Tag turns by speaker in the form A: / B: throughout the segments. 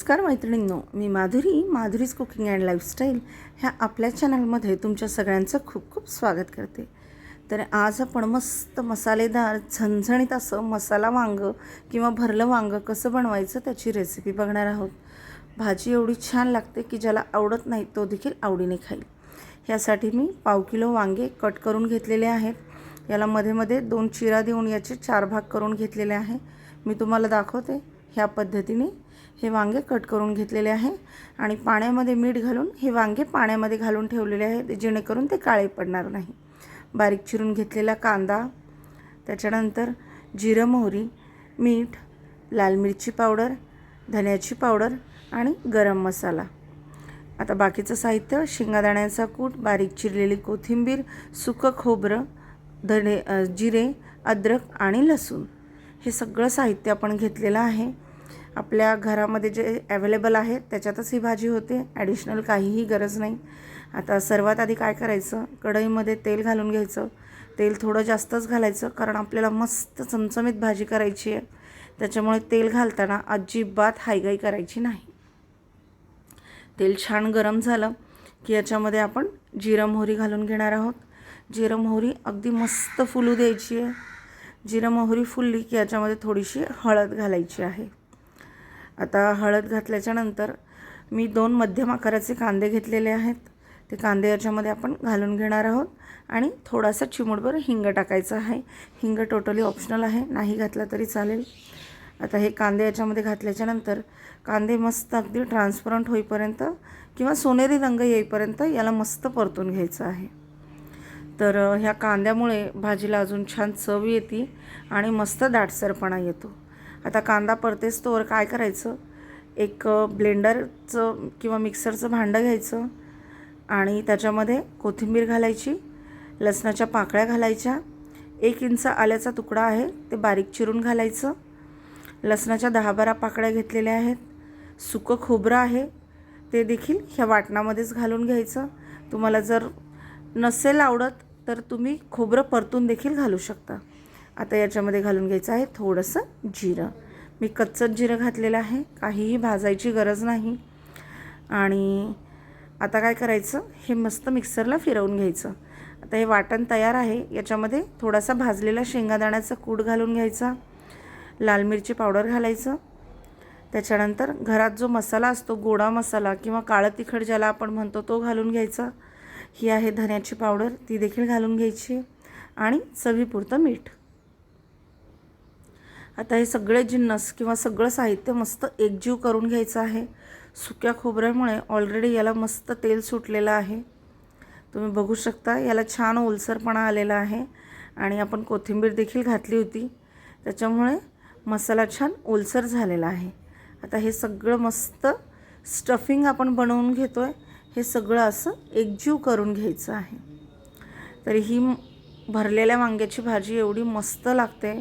A: नमस्कार मैत्रिणींनो मी Madhuri Madhuri's cooking and lifestyle ह्या आपल्या चॅनलमध्ये तुमच्या सगळ्यांचं खूप खूप स्वागत करते. तर आज आपण मस्त मसालेदार झणझणीत असं मसाला वांगं किंवा भरलं वांगं कसं बनवायचं त्याची रेसिपी बघणार आहोत. भाजी एवढी छान लागते की ज्याला आवडत नाही तो देखील आवडीने खाईल. ह्यासाठी मी पाव किलो वांगे कट करून घेतलेले आहेत. याला मध्ये मध्ये दोन चिरा देऊन याचे चार भाग करून घेतलेले आहे. मी तुम्हाला दाखवते. ह्या पद्धतीने हे वांगे कट करून घेतलेले आहे. आणि पाण्यामध्ये मीठ घालून हे वांगे पाण्यामध्ये घालून ठेवलेले आहेत जेणेकरून ते काळे पडणार नाही. बारीक चिरून घेतलेला कांदा त्याच्यानंतर जिरं मोहरी मीठ लाल मिरची पावडर धन्याची पावडर आणि गरम मसाला. आता बाकीचं साहित्य शेंगादाण्यांचा कूट बारीक चिरलेली कोथिंबीर सुकं खोबरं धणे जिरे अद्रक आणि लसूण. हे सगळं साहित्य आपण घेतलेलं आहे. आपल्या घरामध्ये जे अवेलेबल आहे त्याच्यातच ही भाजी होते. ॲडिशनल काहीही गरज नाही. आता सर्वात आधी काय करायचं? कढईमध्ये तेल घालून घ्यायचं. तेल थोडं जास्तच घालायचं कारण आपल्याला मस्त चमचमीत भाजी करायची आहे. त्याच्यामुळे तेल घालताना अजिबात हायगाई करायची नाही. तेल छान गरम झालं की याच्यामध्ये आपण जिरं मोहरी घालून घेणार आहोत. जिरं मोहरी अगदी मस्त फुलू द्यायची आहे. जिरं मोहरी फुलली की याच्यामध्ये थोडीशी हळद घालायची आहे. आता हळद घातल्याच्यानंतर मी दोन मध्यम आकाराचे कांदे घेतलेले आहेत. ते कांदे याच्यामध्ये आपण घालून घेणार आहोत आणि थोडासा चिमूटभर हिंग टाकायचं आहे. हिंग टोटली ऑप्शनल आहे. नाही घातला तरी चालेल. आता हे कांदे याच्यामध्ये घातल्याच्यानंतर कांदे मस्त अगदी ट्रान्सपरंट होईपर्यंत किंवा सोनेरी रंग येईपर्यंत याला मस्त परतून घ्यायचं आहे. तर ह्या कांद्यामुळे भाजीला अजून छान चव येते आणि मस्त दाटसरपणा येतो. आता कांदा परतेस तोवर काय करायचं? एक ब्लेंडरचं किंवा मिक्सरचं भांडं घ्यायचं आणि त्याच्यामध्ये कोथिंबीर घालायची लसणाच्या पाकळ्या घालायच्या एक इंच आल्याचा तुकडा आहे ते बारीक चिरून घालायचं. लसणाच्या दहा बारा पाकळ्या घेतलेल्या आहेत. सुकं खोबरं आहे ते देखील ह्या वाटणामध्येच घालून घ्यायचं. तुम्हाला जर नसेल आवडत तर तुम्ही खोबरं परतून देखील घालू शकता. आता याच्यामध्ये घालून घ्यायचं आहे थोडंसं जिरं. मी कच्चंच जिरं घातलेलं आहे. काहीही भाजायची गरज नाही. आणि आता काय करायचं? हे मस्त मिक्सरला फिरवून घ्यायचं. आता हे वाटण तयार आहे. याच्यामध्ये थोडासा भाजलेला शेंगादाण्याचा कूड घालून घ्यायचा. लाल मिरची पावडर घालायचं. त्याच्यानंतर घरात जो मसाला असतो गोडा मसाला किंवा काळं तिखट ज्याला आपण म्हणतो तो घालून घ्यायचा. ही आहे धन्याची पावडर ती देखील घालून घ्यायची. आणि चवीपुरतं मीठ. आता हे सगळे जिन्नस किंवा सगळं साहित्य मस्त एकजीव करून घ्यायचं आहे. सुक्या खोबऱ्यामुळे ऑलरेडी याला मस्त तेल सुटलेलं आहे. तुम्ही बघू शकता याला छान ओलसरपणा आलेला आहे. आणि आपण कोथिंबीर देखील घातली होती. त्याच्यामुळे मसाला छान ओलसर झालेला आहे. आता हे सगळं मस्त स्टफिंग आपण बनवून घेतो आहे हे सगळं असं एकजीव करून घ्यायचं आहे. तर ही भरलेल्या वांग्याची भाजी एवढी मस्त लागते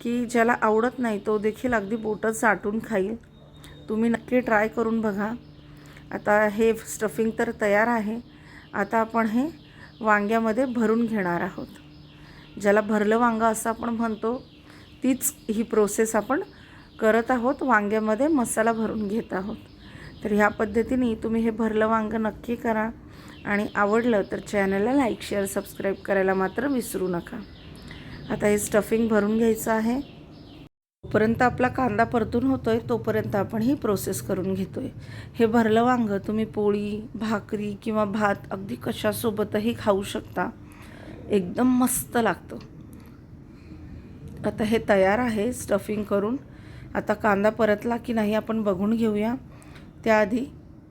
A: की ज्याला आवडत नाही तो देखील अगदी बोटं चाटून खाईल. तुम्ही नक्की ट्राय करून बघा. आता हे स्टफिंग तर तयार आहे. आता आपण हे वांग्यामध्ये भरून घेणार आहोत. ज्याला भरलं वांगं असं आपण म्हणतो तीच ही प्रोसेस आपण करत आहोत. वांग्यामध्ये मसाला भरून घेत आहोत. तर ह्या पद्धतीने तुम्ही हे भरलं वांगं नक्की करा. आणि आवडलं तर चॅनलला लाईक शेअर सबस्क्राईब करायला मात्र विसरू नका. आता हे स्टफिंग भरून घ्यायचं आहे. तोपर्यंत आपला कांदा परतून होतो आहे तोपर्यंत आपण ही प्रोसेस करून घेतो आहे हे भरलं वांगं तुम्ही पोळी भाकरी किंवा भात अगदी कशासोबतही खाऊ शकता. एकदम मस्त लागतं. आता हे तयार आहे स्टफिंग करून. आता कांदा परतला की नाही आपण बघून घेऊया. त्याआधी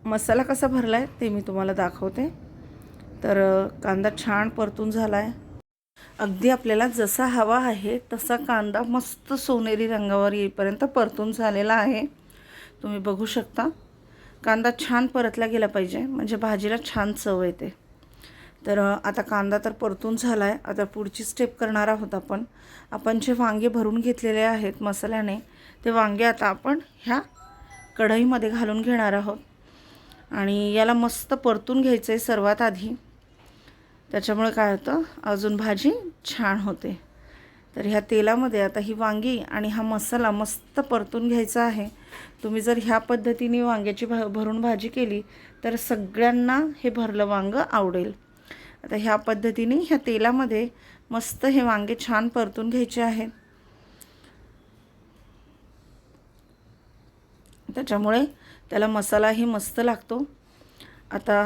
A: मसाला कसा भरला आहे ते मी तुम्हाला दाखवते. तर कांदा छान परतून झाला आहे अगदी आपल्याला जसा हवा आहे तसा कांदा मस्त सोनेरी रंगावर येईपर्यंत परतून झालेला आहे. तुम्ही बघू शकता. कांदा छान परतला गेला पाहिजे म्हणजे भाजीला छान चव येते. तर आता कांदा तर परतून झाला आहे आता पुढची स्टेप करणार आहोत आपण. आपण जे वांगे भरून घेतलेले आहेत मसाल्याने ते वांगे आता आपण ह्या कढईमध्ये घालून घेणार आहोत. आणि याला मस्त परतून घ्यायचं आहे सर्वात आधी. त्याच्यामुळे काय होतं? अजून भाजी छान होते. तर ह्या तेलामध्ये आता ही वांगी आणि हा मसाला मस्त परतून घ्यायचा आहे. तुम्ही जर ह्या पद्धतीने वांग्याची भा भरून भाजी केली तर सगळ्यांना हे भरलं वांगं आवडेल. आता ह्या पद्धतीने ह्या तेलामध्ये मस्त हे वांगे छान परतून घ्यायचे आहेत. त्याच्यामुळे त्याला मसालाही मस्त लागतो. आता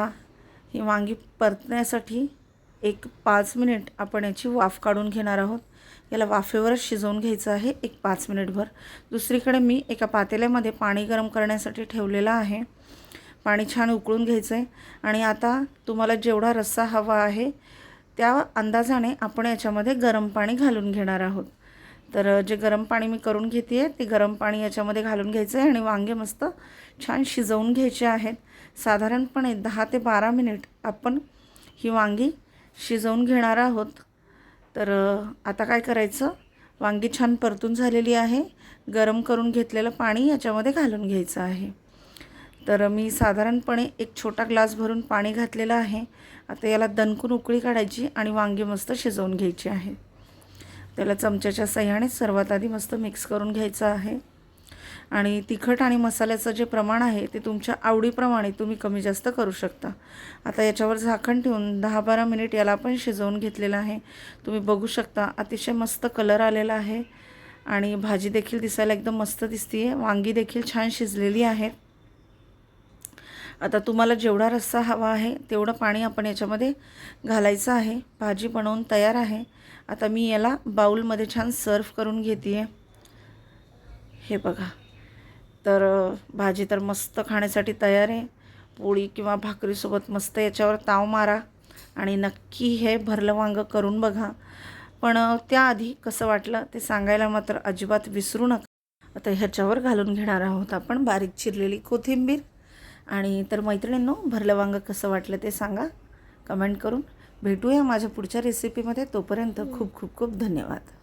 A: ही वांगी परतण्यासाठी एक पाच मिनिट आपण याची वाफ काढून घेणार आहोत. याला वाफेवरच शिजवून घ्यायचं आहे एक पाच मिनिटभर. दुसरीकडे मी एका पातेल्यामध्ये पाणी गरम करण्यासाठी ठेवलेलं आहे. पाणी छान उकळून घ्यायचं आहे आणि आता तुम्हाला जेवढा रस्सा हवा आहे त्या अंदाजाने आपण याच्यामध्ये गरम पाणी घालून घेणार आहोत. तर जे गरम पाणी मी करून घेते आहे ते गरम पाणी याच्यामध्ये घालून घ्यायचं आहे आणि वांगे मस्त छान शिजवून घ्यायचे आहेत. साधारणपणे दहा ते बारा मिनिट आपण ही वांगी शिजवून घेणार आहोत. तर आता काय करायचं? वांगी छान परतून झालेली आहे. गरम करून घेतलेलं पाणी याच्यामध्ये घालून घ्यायचं आहे. तर मी साधारणपणे एक छोटा ग्लास भरून पाणी घातलेलं आहे. आता याला दणकून उकळी काढायची आणि वांगी मस्त शिजवून घ्यायची आहे. त्याला चमच्याच्या सह्याने सर्वात आधी मस्त मिक्स करून घ्यायचं आहे. आणि तिखट आणि मसाल्याचं जे प्रमाण आहे ते तुमच्या आवडीप्रमाणे तुम्ही कमी जास्त करू शकता. आता याच्यावर झाकण ठेवून दहा बारा मिनिट याला आपण शिजवून घेतलेलं आहे. तुम्ही बघू शकता अतिशय मस्त कलर आलेला आहे. आणि भाजी देखील दिसायला एकदम मस्त दिसते आहे वांगी देखील छान शिजलेली आहेत. आता तुम्हाला जेवढा रस्सा हवा आहे तेवढं पाणी आपण याच्यामध्ये घालायचं आहे. भाजी बनवून तयार आहे. आता मी याला बाऊलमध्ये छान सर्व करून घेते आहे हे बघा. तर भाजी तर मस्त खाण्यासाठी तयार आहे. पोळी किंवा भाकरीसोबत मस्त याच्यावर ताव मारा आणि नक्की हे भरलं वांगं करून बघा. पण त्याआधी कसं वाटलं ते सांगायला मात्र अजिबात विसरू नका. आता ह्याच्यावर घालून घेणार आहोत आपण बारीक चिरलेली कोथिंबीर. आणि तर मैत्रिणींनो भरलं वांगं कसं वाटलं ते सांगा. कमेंट करून. भेटूया माझ्या पुढच्या रेसिपीमध्ये तोपर्यंत खूप खूप खूप धन्यवाद.